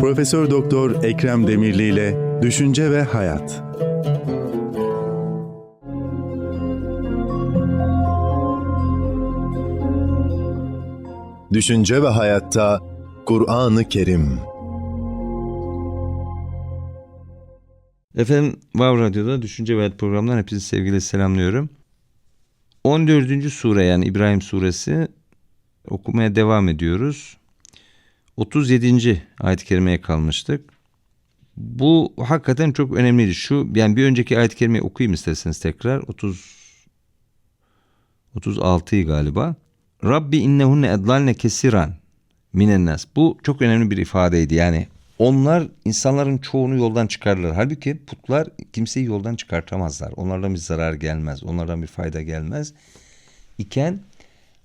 Profesör Doktor Ekrem Demirli ile Düşünce ve Hayat. Düşünce ve Hayatta Kur'an-ı Kerim. Efendim Vav Radyo'da Düşünce ve Hayat programından hepinizi sevgiyle selamlıyorum. 14. sure yani İbrahim suresi okumaya devam ediyoruz. 37. ayet-i kerimeye kalmıştık. Bu hakikaten çok önemliydi. Şu yani bir önceki ayet-i kerimeyi okuyayım isterseniz tekrar. 30 36'yı galiba. Rabbi innehunne edlalne kesiran minen nas. Bu çok önemli bir ifadeydi. Yani onlar insanların çoğunu yoldan çıkarırlar. Halbuki putlar kimseyi yoldan çıkartamazlar. Onlardan bir zarar gelmez. Onlardan bir fayda gelmez. İken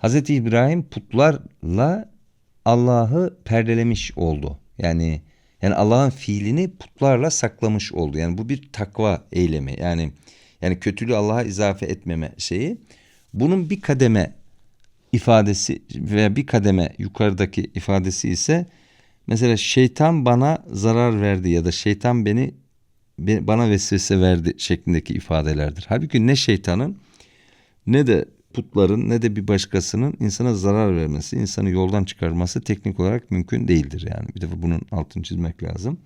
Hz. İbrahim putlarla Allah'ı perdelemiş oldu. Yani yani Allah'ın fiilini putlarla saklamış oldu. Yani bu bir takva eylemi. Yani yani kötülüğü Allah'a izafe etmeme şeyi. Bunun bir kademe ifadesi veya bir kademe yukarıdaki ifadesi ise mesela şeytan bana zarar verdi ya da şeytan beni bana vesvese verdi şeklindeki ifadelerdir. Halbuki ne şeytanın ne de putların ne de bir başkasının insana zarar vermesi, insanı yoldan çıkarması teknik olarak mümkün değildir yani. Bir defa bunun altını çizmek lazım.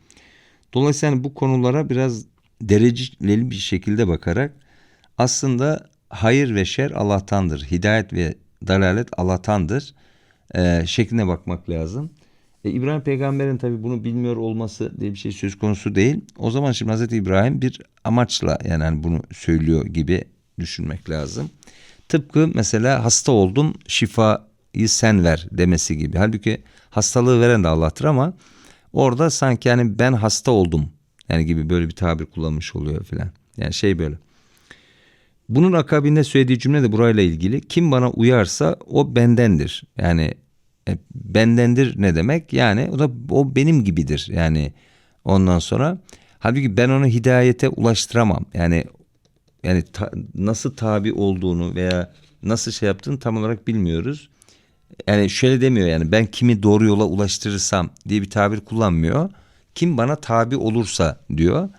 Dolayısıyla yani bu konulara biraz dereceli bir şekilde bakarak aslında hayır ve şer Allah'tandır. Hidayet ve dalalet Allah'tandır e, şekline bakmak lazım. E, İbrahim peygamberin tabi bunu bilmiyor olması diye bir şey söz konusu değil. O zaman şimdi Hazreti İbrahim bir amaçla yani hani bunu söylüyor gibi düşünmek lazım. Tıpkı mesela hasta oldum şifayı sen ver demesi gibi. Halbuki hastalığı veren de Allah'tır ama orada sanki yani ben hasta oldum yani gibi böyle bir tabir kullanmış oluyor filan. Yani şey böyle. Bunun akabinde söylediği cümle de burayla ilgili. Kim bana uyarsa o bendendir. Yani e, bendendir ne demek? Yani o da o benim gibidir. Yani ondan sonra halbuki ben onu hidayete ulaştıramam. Yani yani ta, nasıl tabi olduğunu veya nasıl şey yaptığını tam olarak bilmiyoruz. Yani şöyle demiyor yani ben kimi doğru yola ulaştırırsam diye bir tabir kullanmıyor. Kim bana tabi olursa diyor.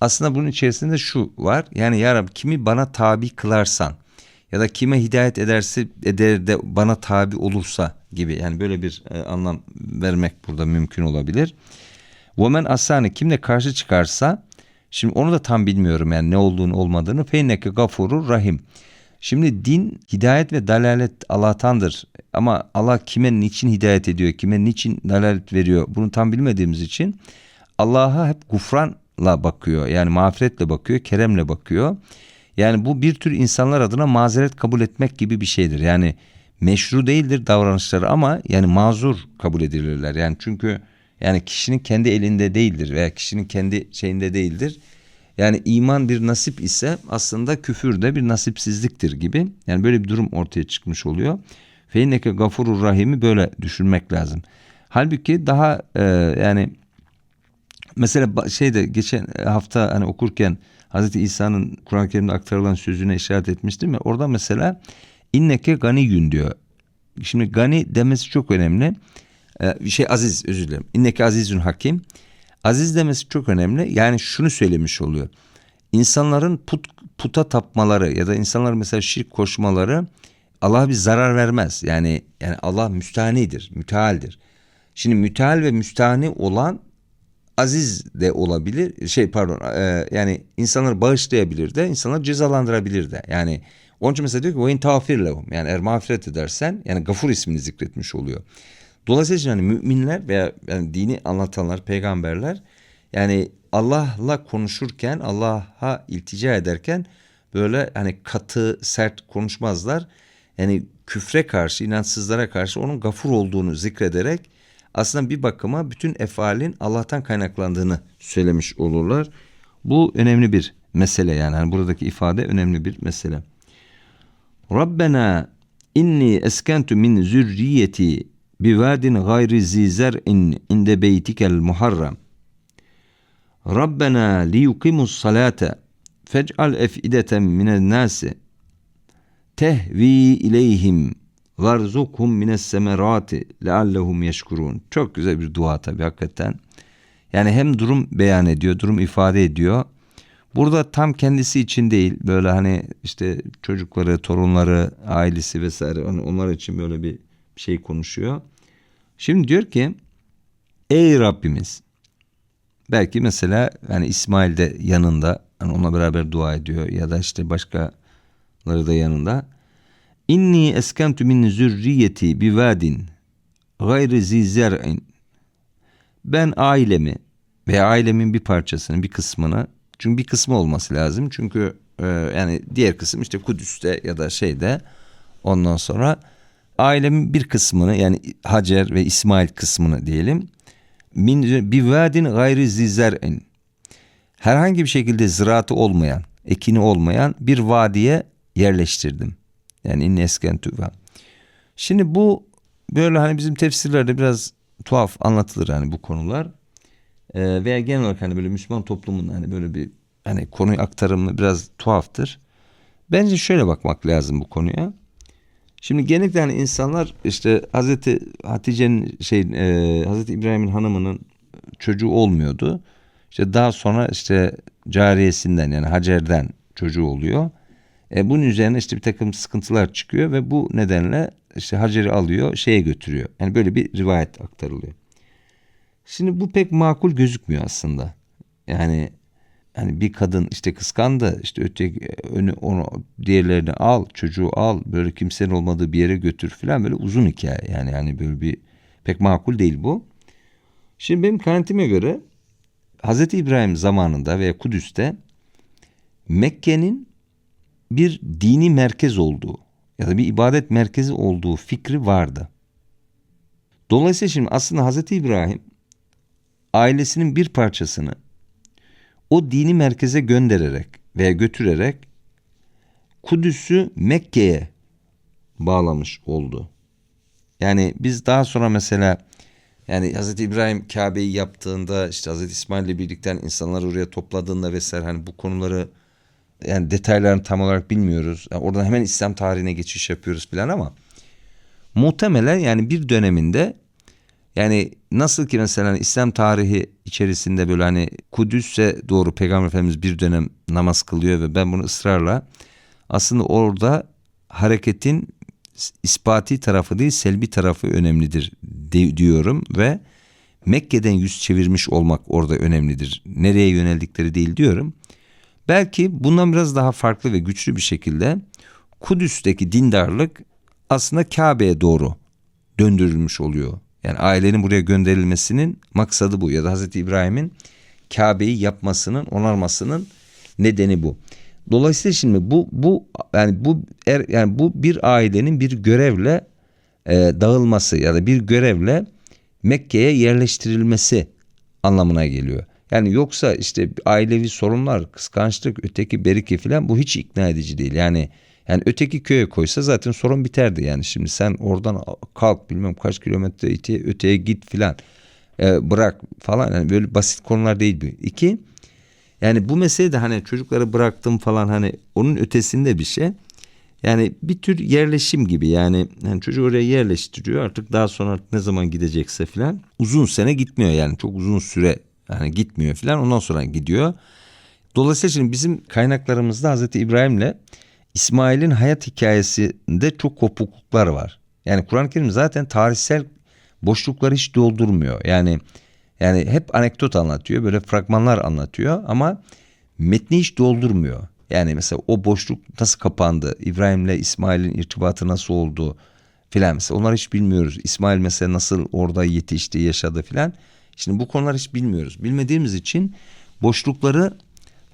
Aslında bunun içerisinde şu var. Yani ya Rabbi kimi bana tabi kılarsan ya da kime hidayet ederse eder de bana tabi olursa gibi yani böyle bir e, anlam vermek burada mümkün olabilir. Women asani kimle karşı çıkarsa şimdi onu da tam bilmiyorum yani ne olduğunu olmadığını feinneke gafurur rahim. Şimdi din hidayet ve dalalet Allah'tandır ama Allah kime niçin hidayet ediyor kime niçin dalalet veriyor bunu tam bilmediğimiz için Allah'a hep gufran la bakıyor. Yani mağfiretle bakıyor, keremle bakıyor. Yani bu bir tür insanlar adına mazeret kabul etmek gibi bir şeydir. Yani meşru değildir davranışları ama yani mazur kabul edilirler. Yani çünkü yani kişinin kendi elinde değildir veya kişinin kendi şeyinde değildir. Yani iman bir nasip ise aslında küfür de bir nasipsizliktir gibi. Yani böyle bir durum ortaya çıkmış oluyor. Feinneke gafurur rahimi böyle düşünmek lazım. Halbuki daha e, yani Mesela şeyde geçen hafta hani okurken Hazreti İsa'nın Kur'an-ı Kerim'de aktarılan sözüne işaret etmiştim ya. Orada mesela inneke ganiyün diyor. Şimdi gani demesi çok önemli Ee, şey aziz özür dilerim. İnneke azizün hakim. Aziz demesi çok önemli. Yani şunu söylemiş oluyor. İnsanların put, puta tapmaları ya da insanlar mesela şirk koşmaları Allah'a bir zarar vermez. Yani yani Allah müstahnidir, mütealdir. Şimdi müteal ve müstahni olan aziz de olabilir. Şey pardon e, yani insanları bağışlayabilir de insanları cezalandırabilir de. Yani onun için mesela diyor ki وَاِنْ تَغْفِرْ لَهُمْ Yani eğer mağfiret edersen yani gafur ismini zikretmiş oluyor. Dolayısıyla yani müminler veya yani dini anlatanlar, peygamberler yani Allah'la konuşurken, Allah'a iltica ederken böyle hani katı, sert konuşmazlar. Yani küfre karşı, inançsızlara karşı onun gafur olduğunu zikrederek aslında bir bakıma bütün efalin Allah'tan kaynaklandığını söylemiş olurlar. Bu önemli bir mesele yani. yani buradaki ifade önemli bir mesele. Rabbena inni eskentu min zürriyeti bivadin gayri zizer'in inde beytikel muharram. Rabbena liyukimus salate fec'al efideten minen nasi tehvi ileyhim varzukhum mines semerati leallehum yeşkurun. Çok güzel bir dua tabi hakikaten. Yani hem durum beyan ediyor, durum ifade ediyor. Burada tam kendisi için değil böyle hani işte çocukları, torunları, ailesi vesaire hani onlar için böyle bir şey konuşuyor. Şimdi diyor ki ey Rabbimiz belki mesela hani İsmail de yanında hani onunla beraber dua ediyor ya da işte başkaları da yanında. İnni eskentu min zürriyeti bi vadin gayri zi ben ailemi veya ailemin bir parçasını, bir kısmını çünkü bir kısmı olması lazım. Çünkü e, yani diğer kısım işte Kudüs'te ya da şeyde ondan sonra ailemin bir kısmını yani Hacer ve İsmail kısmını diyelim. Min bir vadin gayri zizer'in herhangi bir şekilde ziraatı olmayan, ekini olmayan bir vadiye yerleştirdim. Yani inni eskentü Şimdi bu böyle hani bizim tefsirlerde biraz tuhaf anlatılır hani bu konular. Ee, veya genel olarak hani böyle Müslüman toplumun hani böyle bir hani konuyu aktarımı biraz tuhaftır. Bence şöyle bakmak lazım bu konuya. Şimdi genellikle hani insanlar işte Hazreti Hatice'nin şey e, Hazreti İbrahim'in hanımının çocuğu olmuyordu. İşte daha sonra işte cariyesinden yani Hacer'den çocuğu oluyor. E, bunun üzerine işte bir takım sıkıntılar çıkıyor ve bu nedenle işte Hacer'i alıyor şeye götürüyor. Yani böyle bir rivayet aktarılıyor. Şimdi bu pek makul gözükmüyor aslında. Yani hani bir kadın işte kıskandı işte öteki önü onu diğerlerini al çocuğu al böyle kimsenin olmadığı bir yere götür falan böyle uzun hikaye yani yani böyle bir pek makul değil bu. Şimdi benim kanaatime göre Hazreti İbrahim zamanında veya Kudüs'te Mekke'nin bir dini merkez olduğu ya da bir ibadet merkezi olduğu fikri vardı. Dolayısıyla şimdi aslında Hazreti İbrahim ailesinin bir parçasını o dini merkeze göndererek veya götürerek Kudüs'ü Mekke'ye bağlamış oldu. Yani biz daha sonra mesela yani Hazreti İbrahim Kabe'yi yaptığında işte Hazreti İsmail ile birlikte insanları oraya topladığında vesaire hani bu konuları yani detaylarını tam olarak bilmiyoruz. Yani oradan hemen İslam tarihine geçiş yapıyoruz falan ama muhtemelen yani bir döneminde yani nasıl ki mesela İslam tarihi içerisinde böyle hani Kudüs'e doğru Peygamber Efendimiz bir dönem namaz kılıyor ve ben bunu ısrarla aslında orada hareketin ispati tarafı değil selbi tarafı önemlidir diyorum ve Mekke'den yüz çevirmiş olmak orada önemlidir. Nereye yöneldikleri değil diyorum. Belki bundan biraz daha farklı ve güçlü bir şekilde Kudüs'teki dindarlık aslında Kabe'ye doğru döndürülmüş oluyor. Yani ailenin buraya gönderilmesinin maksadı bu ya da Hazreti İbrahim'in Kabe'yi yapmasının, onarmasının nedeni bu. Dolayısıyla şimdi bu bu yani bu er, yani bu bir ailenin bir görevle e, dağılması ya da bir görevle Mekke'ye yerleştirilmesi anlamına geliyor. Yani yoksa işte ailevi sorunlar, kıskançlık, öteki beriki falan bu hiç ikna edici değil. Yani yani öteki köye koysa zaten sorun biterdi yani. Şimdi sen oradan kalk bilmem kaç kilometre öteye, öteye git filan e, bırak falan. Yani böyle basit konular değil bu. İki yani bu mesele de hani çocukları bıraktım falan hani onun ötesinde bir şey. Yani bir tür yerleşim gibi yani, yani çocuğu oraya yerleştiriyor artık daha sonra ne zaman gidecekse filan uzun sene gitmiyor yani çok uzun süre yani gitmiyor filan ondan sonra gidiyor. Dolayısıyla şimdi bizim kaynaklarımızda Hazreti İbrahim'le İsmail'in hayat hikayesinde çok kopukluklar var. Yani Kur'an-ı Kerim zaten tarihsel boşlukları hiç doldurmuyor. Yani yani hep anekdot anlatıyor, böyle fragmanlar anlatıyor ama metni hiç doldurmuyor. Yani mesela o boşluk nasıl kapandı, İbrahim'le İsmail'in irtibatı nasıl oldu filan mesela onları hiç bilmiyoruz. İsmail mesela nasıl orada yetişti, yaşadı filan. Şimdi bu konuları hiç bilmiyoruz. Bilmediğimiz için boşlukları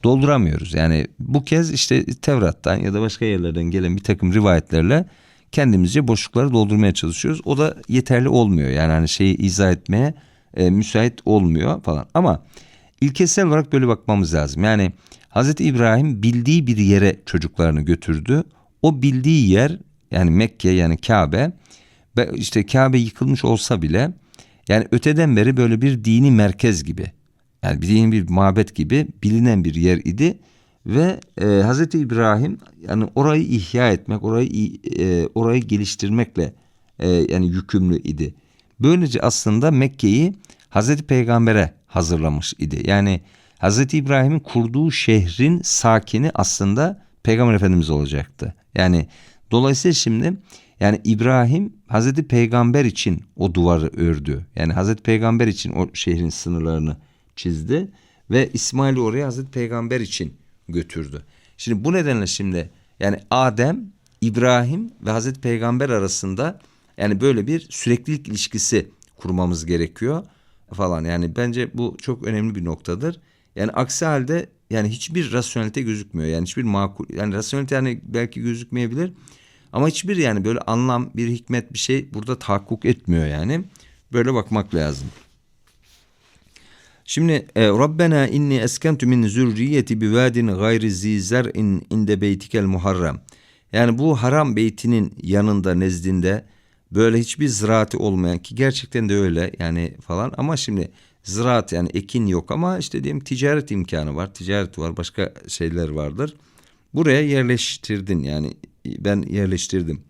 dolduramıyoruz. Yani bu kez işte Tevrat'tan ya da başka yerlerden gelen bir takım rivayetlerle kendimizce boşlukları doldurmaya çalışıyoruz. O da yeterli olmuyor. Yani hani şeyi izah etmeye e, müsait olmuyor falan. Ama ilkesel olarak böyle bakmamız lazım. Yani Hazreti İbrahim bildiği bir yere çocuklarını götürdü. O bildiği yer yani Mekke yani Kabe işte Kabe yıkılmış olsa bile yani öteden beri böyle bir dini merkez gibi yani bir dini bir mabet gibi bilinen bir yer idi ve e, Hazreti İbrahim yani orayı ihya etmek, orayı e, orayı geliştirmekle e, yani yükümlü idi. Böylece aslında Mekke'yi Hazreti Peygamber'e hazırlamış idi. Yani Hazreti İbrahim'in kurduğu şehrin sakini aslında Peygamber Efendimiz olacaktı. Yani dolayısıyla şimdi yani İbrahim Hazreti Peygamber için o duvarı ördü. Yani Hazreti Peygamber için o şehrin sınırlarını çizdi ve İsmail'i oraya Hazreti Peygamber için götürdü. Şimdi bu nedenle şimdi yani Adem, İbrahim ve Hazreti Peygamber arasında yani böyle bir süreklilik ilişkisi kurmamız gerekiyor falan. Yani bence bu çok önemli bir noktadır. Yani aksi halde yani hiçbir rasyonelite gözükmüyor. Yani hiçbir makul yani rasyonelite yani belki gözükmeyebilir ama hiçbir yani böyle anlam bir hikmet bir şey burada tahakkuk etmiyor yani. Böyle bakmak lazım. Şimdi e, Rabbena inni eskentu min zürriyeti bi vadin gayri zi zer'in inde beytikel muharrem. Yani bu haram beytinin yanında nezdinde böyle hiçbir ziraati olmayan ki gerçekten de öyle yani falan ama şimdi ziraat yani ekin yok ama işte diyelim ticaret imkanı var, ticaret var, başka şeyler vardır. Buraya yerleştirdin yani ben yerleştirdim.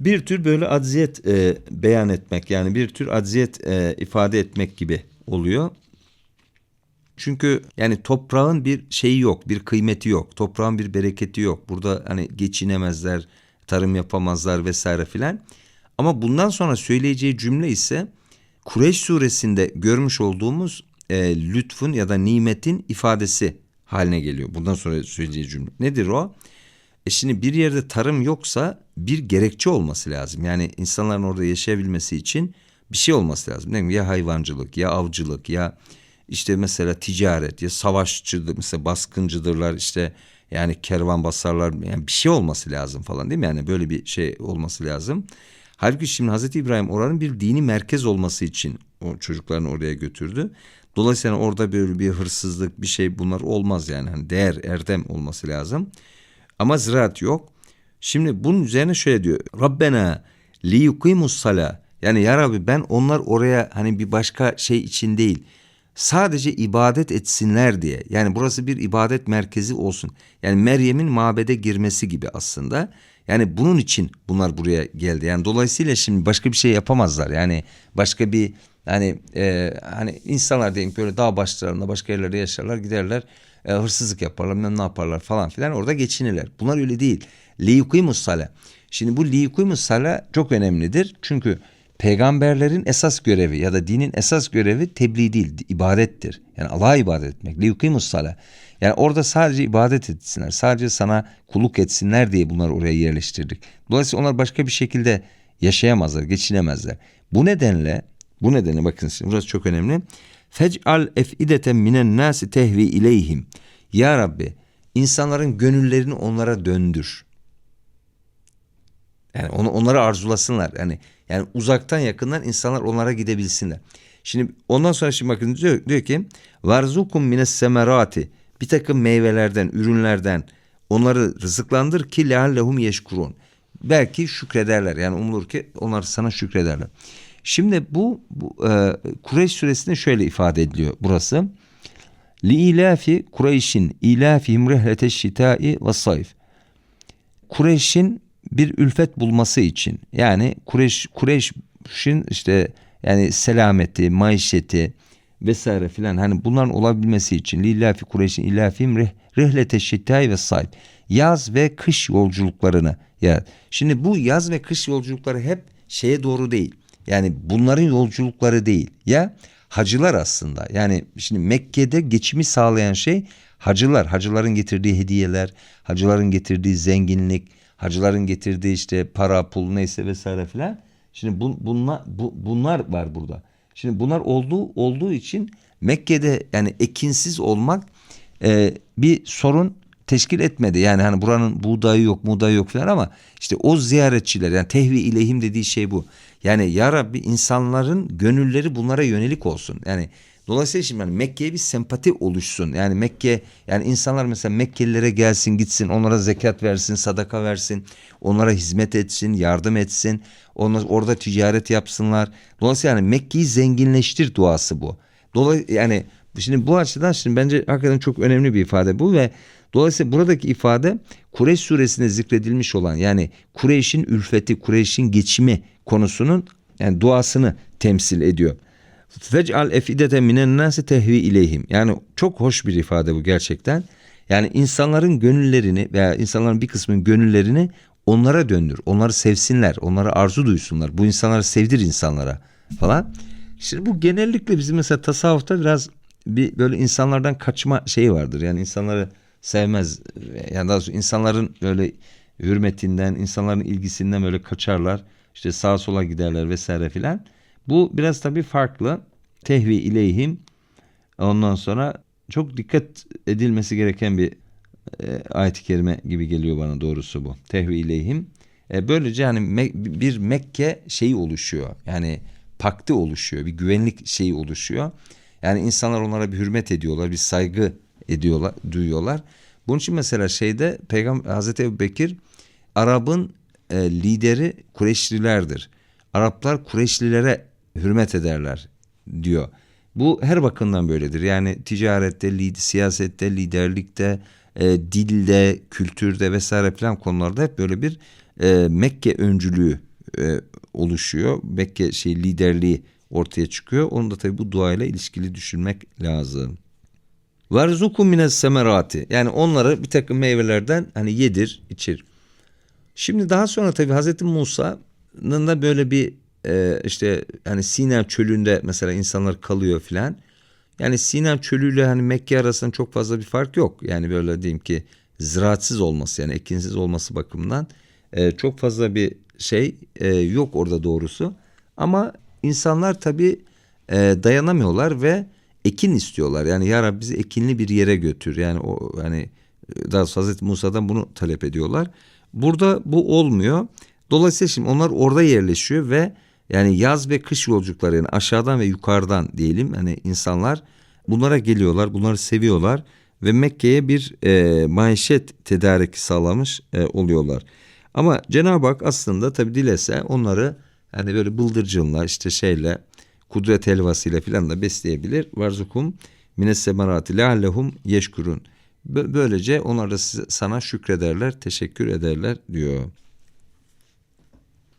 Bir tür böyle acziyet e, beyan etmek yani bir tür acziyet e, ifade etmek gibi oluyor. Çünkü yani toprağın bir şeyi yok, bir kıymeti yok. Toprağın bir bereketi yok. Burada hani geçinemezler, tarım yapamazlar vesaire filan. Ama bundan sonra söyleyeceği cümle ise Kureyş suresinde görmüş olduğumuz e, lütfun ya da nimetin ifadesi haline geliyor. Bundan sonra söyleyeceği cümle. Nedir o? E şimdi bir yerde tarım yoksa bir gerekçe olması lazım. Yani insanların orada yaşayabilmesi için bir şey olması lazım. Mi? Ya hayvancılık ya avcılık ya işte mesela ticaret ya savaşçıdır mesela baskıncıdırlar işte yani kervan basarlar yani bir şey olması lazım falan değil mi? Yani böyle bir şey olması lazım. Halbuki şimdi Hazreti İbrahim oranın bir dini merkez olması için o çocuklarını oraya götürdü. Dolayısıyla orada böyle bir hırsızlık bir şey bunlar olmaz yani. Hani değer erdem olması lazım. Ama ziraat yok. Şimdi bunun üzerine şöyle diyor. Rabbena li yukimus sala. Yani ya Rabbi ben onlar oraya hani bir başka şey için değil. Sadece ibadet etsinler diye. Yani burası bir ibadet merkezi olsun. Yani Meryem'in mabede girmesi gibi aslında. Yani bunun için bunlar buraya geldi. Yani dolayısıyla şimdi başka bir şey yapamazlar. Yani başka bir hani e, hani insanlar diyelim böyle dağ başlarında başka yerlerde yaşarlar giderler e, hırsızlık yaparlar ne yaparlar falan filan orada geçinirler. Bunlar öyle değil. Liyukimus sala. Şimdi bu liyukimus sala çok önemlidir. Çünkü peygamberlerin esas görevi ya da dinin esas görevi tebliğ değil, ibadettir. Yani Allah'a ibadet etmek. Liyukimus sala. Yani orada sadece ibadet etsinler, sadece sana kulluk etsinler diye bunları oraya yerleştirdik. Dolayısıyla onlar başka bir şekilde yaşayamazlar, geçinemezler. Bu nedenle, bu nedenle bakın şimdi burası çok önemli. Fec'al efideten minen nasi tehvi ileyhim. Ya Rabbi insanların gönüllerini onlara döndür. Yani onu onları arzulasınlar. Yani yani uzaktan yakından insanlar onlara gidebilsinler. Şimdi ondan sonra şimdi bakın diyor, diyor ki varzukum mines semerati bir takım meyvelerden, ürünlerden onları rızıklandır ki leallehum yeşkurun. Belki şükrederler. Yani umulur ki onlar sana şükrederler. Şimdi bu, bu e, Kureyş suresinde şöyle ifade ediliyor burası. Li ilafi Kureyş'in ilafihim rehlete şitai ve sayf. Kureyş'in bir ülfet bulması için yani Kureyş Kureyş'in işte yani selameti, maişeti vesaire filan hani bunların olabilmesi için lillafi Kureyş'in ilafim rehlete şitai ve sayf yaz ve kış yolculuklarını ya şimdi bu yaz ve kış yolculukları hep şeye doğru değil. Yani bunların yolculukları değil. Ya hacılar aslında. Yani şimdi Mekke'de geçimi sağlayan şey hacılar. Hacıların getirdiği hediyeler, hacıların getirdiği zenginlik, hacıların getirdiği işte para, pul neyse vesaire filan. Şimdi bun, bunlar bu, bunlar var burada. Şimdi bunlar olduğu olduğu için Mekke'de yani ekinsiz olmak e, bir sorun teşkil etmedi. Yani hani buranın buğdayı yok, buğdayı yok falan ama işte o ziyaretçiler yani tehvi ileyhim dediği şey bu. Yani ya Rabbi insanların gönülleri bunlara yönelik olsun. Yani dolayısıyla şimdi yani Mekke'ye bir sempati oluşsun. Yani Mekke yani insanlar mesela Mekkelilere gelsin gitsin onlara zekat versin, sadaka versin, onlara hizmet etsin, yardım etsin. Onlar orada ticaret yapsınlar. Dolayısıyla yani Mekke'yi zenginleştir duası bu. Dolayısıyla yani şimdi bu açıdan şimdi bence hakikaten çok önemli bir ifade bu ve Dolayısıyla buradaki ifade Kureyş suresinde zikredilmiş olan yani Kureyş'in ülfeti, Kureyş'in geçimi konusunun yani duasını temsil ediyor. Fec'al efidete minen nasi tehvi ileyhim. Yani çok hoş bir ifade bu gerçekten. Yani insanların gönüllerini veya insanların bir kısmının gönüllerini onlara döndür. Onları sevsinler, onlara arzu duysunlar. Bu insanları sevdir insanlara falan. Şimdi bu genellikle bizim mesela tasavvufta biraz bir böyle insanlardan kaçma şeyi vardır. Yani insanları sevmez. Yani daha insanların böyle hürmetinden, insanların ilgisinden böyle kaçarlar. İşte sağa sola giderler vesaire filan. Bu biraz tabii farklı. Tehvi ileyhim. Ondan sonra çok dikkat edilmesi gereken bir e, ayet-i kerime gibi geliyor bana doğrusu bu. Tehvi ileyhim. E, böylece hani Me- bir Mekke şeyi oluşuyor. Yani paktı oluşuyor. Bir güvenlik şeyi oluşuyor. Yani insanlar onlara bir hürmet ediyorlar, bir saygı ediyorlar, duyuyorlar. Bunun için mesela şeyde Peygamber Hazreti Ebu Bekir Arap'ın e, lideri Kureyşlilerdir. Araplar Kureyşlilere hürmet ederler diyor. Bu her bakımdan böyledir. Yani ticarette, lid, siyasette, liderlikte, e, dilde, kültürde vesaire filan konularda hep böyle bir e, Mekke öncülüğü e, oluşuyor. Mekke şey liderliği ortaya çıkıyor. Onu da tabii bu duayla ilişkili düşünmek lazım. Verzukum mines semerati. Yani onları bir takım meyvelerden hani yedir, içir. Şimdi daha sonra tabii Hazreti Musa'nın da böyle bir e, işte hani Sina çölünde mesela insanlar kalıyor filan. Yani Sina çölüyle hani Mekke arasında çok fazla bir fark yok. Yani böyle diyeyim ki ziraatsiz olması yani ekinsiz olması bakımından e, çok fazla bir şey e, yok orada doğrusu. Ama insanlar tabii e, dayanamıyorlar ve ekin istiyorlar. Yani ya Rabbi bizi ekinli bir yere götür. Yani o hani daha Hazreti Musa'dan bunu talep ediyorlar. Burada bu olmuyor. Dolayısıyla şimdi onlar orada yerleşiyor ve yani yaz ve kış yolculukları yani aşağıdan ve yukarıdan diyelim hani insanlar bunlara geliyorlar, bunları seviyorlar ve Mekke'ye bir e, maişet tedariki sağlamış e, oluyorlar. Ama Cenab-ı Hak aslında tabi dilese onları hani böyle bıldırcınla işte şeyle kudret helvasıyla filan da besleyebilir. Varzukum mines semerati leallehum yeşkurun. Bö- Böylece onlar da sana şükrederler, teşekkür ederler diyor.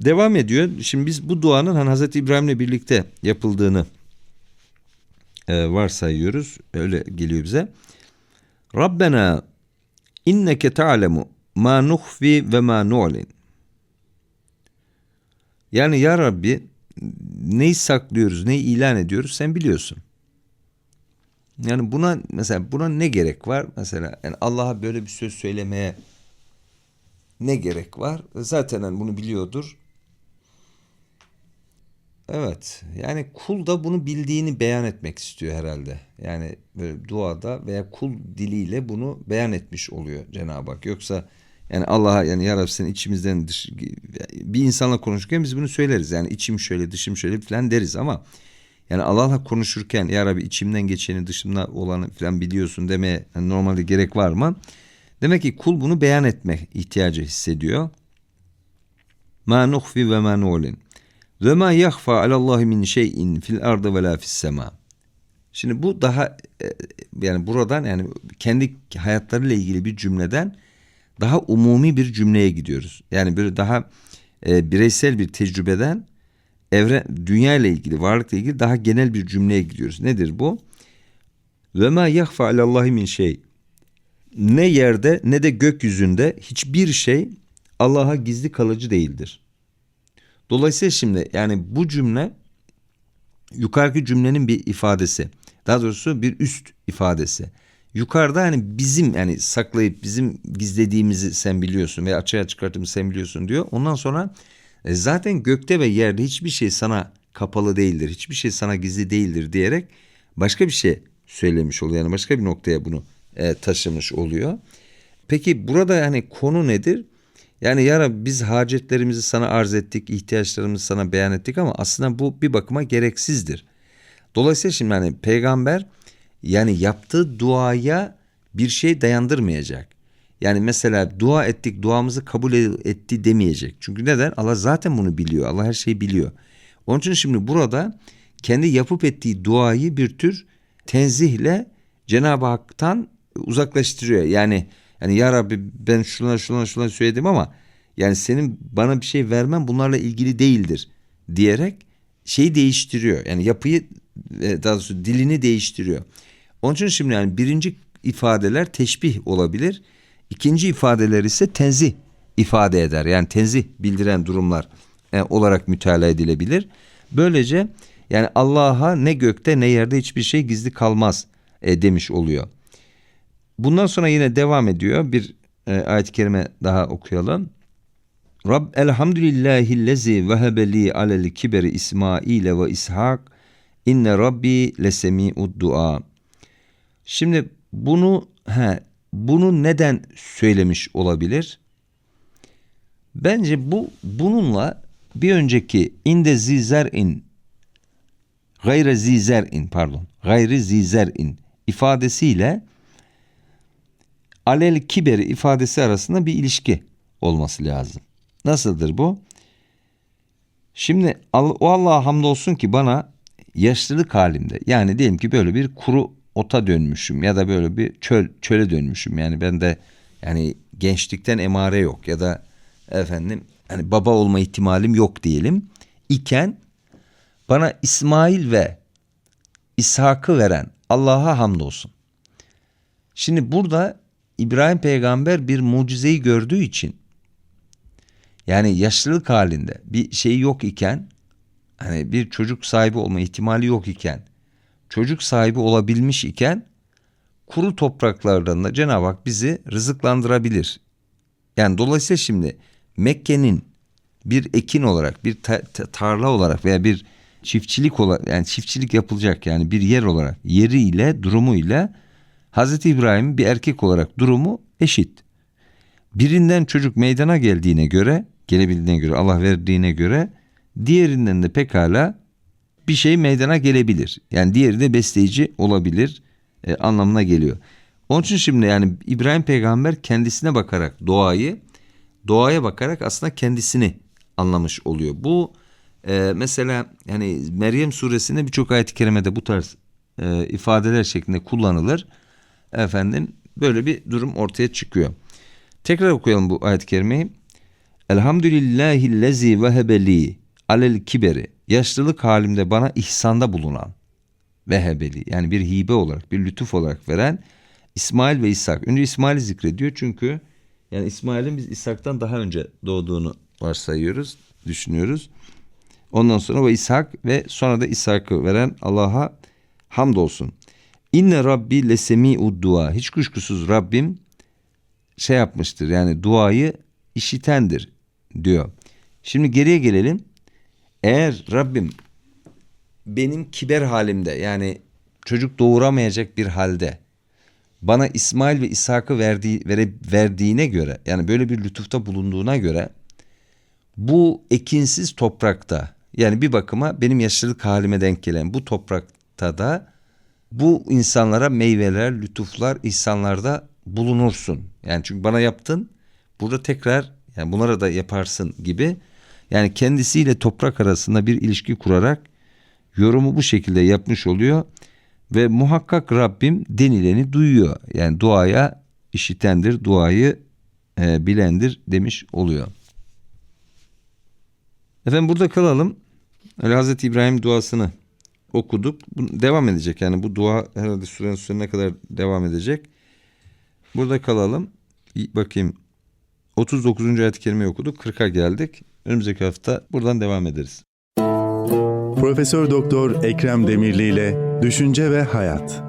Devam ediyor. Şimdi biz bu duanın hani Hazreti İbrahim'le birlikte yapıldığını e, varsayıyoruz. Öyle geliyor bize. Rabbena inneke ta'lemu ma nuhfi ve ma nu'lin. Yani ya Rabbi neyi saklıyoruz, neyi ilan ediyoruz sen biliyorsun. Yani buna mesela buna ne gerek var? Mesela yani Allah'a böyle bir söz söylemeye ne gerek var? Zaten hani bunu biliyordur. Evet. Yani kul da bunu bildiğini beyan etmek istiyor herhalde. Yani böyle duada veya kul diliyle bunu beyan etmiş oluyor Cenab-ı Hak. Yoksa yani Allah'a yani ya Rabbi sen içimizden dış, bir insanla konuşurken biz bunu söyleriz. Yani içim şöyle dışım şöyle falan deriz ama yani Allah'la konuşurken ya Rabbi içimden geçeni dışımda olanı falan biliyorsun demeye yani normalde gerek var mı? Demek ki kul bunu beyan etme ihtiyacı hissediyor. Ma nuhfi ve ma nu'lin. Ve ma yahfa alallahi min şeyin fil ardı ve la sema. Şimdi bu daha e, yani buradan yani kendi hayatlarıyla ilgili bir cümleden daha umumi bir cümleye gidiyoruz. Yani böyle daha e, bireysel bir tecrübeden evren dünya ile ilgili, varlıkla ilgili daha genel bir cümleye gidiyoruz. Nedir bu? Ve ma yahfa alallahi min şey. Ne yerde ne de gökyüzünde hiçbir şey Allah'a gizli kalıcı değildir. Dolayısıyla şimdi yani bu cümle yukarıki cümlenin bir ifadesi. Daha doğrusu bir üst ifadesi. Yukarıda hani bizim yani saklayıp bizim gizlediğimizi sen biliyorsun ve açığa çıkarttığımızı sen biliyorsun diyor. Ondan sonra e, zaten gökte ve yerde hiçbir şey sana kapalı değildir. Hiçbir şey sana gizli değildir diyerek başka bir şey söylemiş oluyor. Yani başka bir noktaya bunu e, taşımış oluyor. Peki burada yani konu nedir? Yani ya Rabbi biz hacetlerimizi sana arz ettik, ihtiyaçlarımızı sana beyan ettik ama aslında bu bir bakıma gereksizdir. Dolayısıyla şimdi hani peygamber yani yaptığı duaya bir şey dayandırmayacak. Yani mesela dua ettik, duamızı kabul etti demeyecek. Çünkü neden? Allah zaten bunu biliyor. Allah her şeyi biliyor. Onun için şimdi burada kendi yapıp ettiği duayı bir tür tenzihle Cenab-ı Hak'tan uzaklaştırıyor. Yani yani ya Rabbi ben şuna şuna şuna söyledim ama yani senin bana bir şey vermen bunlarla ilgili değildir diyerek şeyi değiştiriyor. Yani yapıyı e, daha doğrusu dilini değiştiriyor. Onun için şimdi yani birinci ifadeler teşbih olabilir. İkinci ifadeler ise tenzih ifade eder. Yani tenzih bildiren durumlar e, olarak mütalaa edilebilir. Böylece yani Allah'a ne gökte ne yerde hiçbir şey gizli kalmaz e, demiş oluyor. Bundan sonra yine devam ediyor. Bir e, ayet-i kerime daha okuyalım. Rab elhamdülillahillezi vehebe li alel kiberi İsmail ve İshak inne rabbi lesemi'ud dua. Şimdi bunu he, bunu neden söylemiş olabilir? Bence bu bununla bir önceki inde zizer'in gayre zizer'in pardon gayri zizer'in ifadesiyle alel kiberi ifadesi arasında bir ilişki olması lazım. Nasıldır bu? Şimdi o Allah'a hamdolsun ki bana yaşlılık halimde yani diyelim ki böyle bir kuru ota dönmüşüm ya da böyle bir çöl çöle dönmüşüm. Yani ben de yani gençlikten emare yok ya da efendim hani baba olma ihtimalim yok diyelim iken bana İsmail ve İshak'ı veren Allah'a hamdolsun. Şimdi burada İbrahim peygamber bir mucizeyi gördüğü için yani yaşlılık halinde bir şey yok iken hani bir çocuk sahibi olma ihtimali yok iken çocuk sahibi olabilmiş iken kuru topraklardan da Cenab-ı Hak bizi rızıklandırabilir. Yani dolayısıyla şimdi Mekke'nin bir ekin olarak, bir ta- ta- tarla olarak veya bir çiftçilik olarak yani çiftçilik yapılacak yani bir yer olarak yeriyle, durumuyla Hazreti İbrahim bir erkek olarak durumu eşit. Birinden çocuk meydana geldiğine göre, gelebildiğine göre, Allah verdiğine göre diğerinden de pekala bir şey meydana gelebilir. Yani diğeri de besleyici olabilir e, anlamına geliyor. Onun için şimdi yani İbrahim peygamber kendisine bakarak doğayı, doğaya bakarak aslında kendisini anlamış oluyor. Bu e, mesela yani Meryem suresinde birçok ayet-i kerimede bu tarz e, ifadeler şeklinde kullanılır. Efendim böyle bir durum ortaya çıkıyor. Tekrar okuyalım bu ayet-i kerimeyi. Elhamdülillahillezi vehebeli alel kiberi yaşlılık halimde bana ihsanda bulunan vehebeli yani bir hibe olarak bir lütuf olarak veren İsmail ve İshak. Önce İsmail'i zikrediyor çünkü yani İsmail'in biz İshak'tan daha önce doğduğunu varsayıyoruz, düşünüyoruz. Ondan sonra ve İshak ve sonra da İshak'ı veren Allah'a hamdolsun. İnne Rabbi lesemi'ud dua. Hiç kuşkusuz Rabbim şey yapmıştır yani duayı işitendir diyor. Şimdi geriye gelelim. Eğer Rabbim benim kiber halimde yani çocuk doğuramayacak bir halde bana İsmail ve İshak'ı verdiği, vere, verdiğine göre yani böyle bir lütufta bulunduğuna göre bu ekinsiz toprakta yani bir bakıma benim yaşlılık halime denk gelen bu toprakta da bu insanlara meyveler, lütuflar, ihsanlarda bulunursun. Yani çünkü bana yaptın burada tekrar yani bunlara da yaparsın gibi yani kendisiyle toprak arasında bir ilişki kurarak yorumu bu şekilde yapmış oluyor ve muhakkak Rabbim denileni duyuyor. Yani duaya işitendir, duayı e, bilendir demiş oluyor. Efendim burada kalalım. Öyle Hazreti İbrahim duasını okuduk. Bu devam edecek yani bu dua herhalde sürenin sonuna kadar devam edecek. Burada kalalım. Bakayım 39. ayet-i kerimeyi okuduk. 40'a geldik. Önümüzdeki hafta buradan devam ederiz. Profesör Doktor Ekrem Demirli ile Düşünce ve Hayat.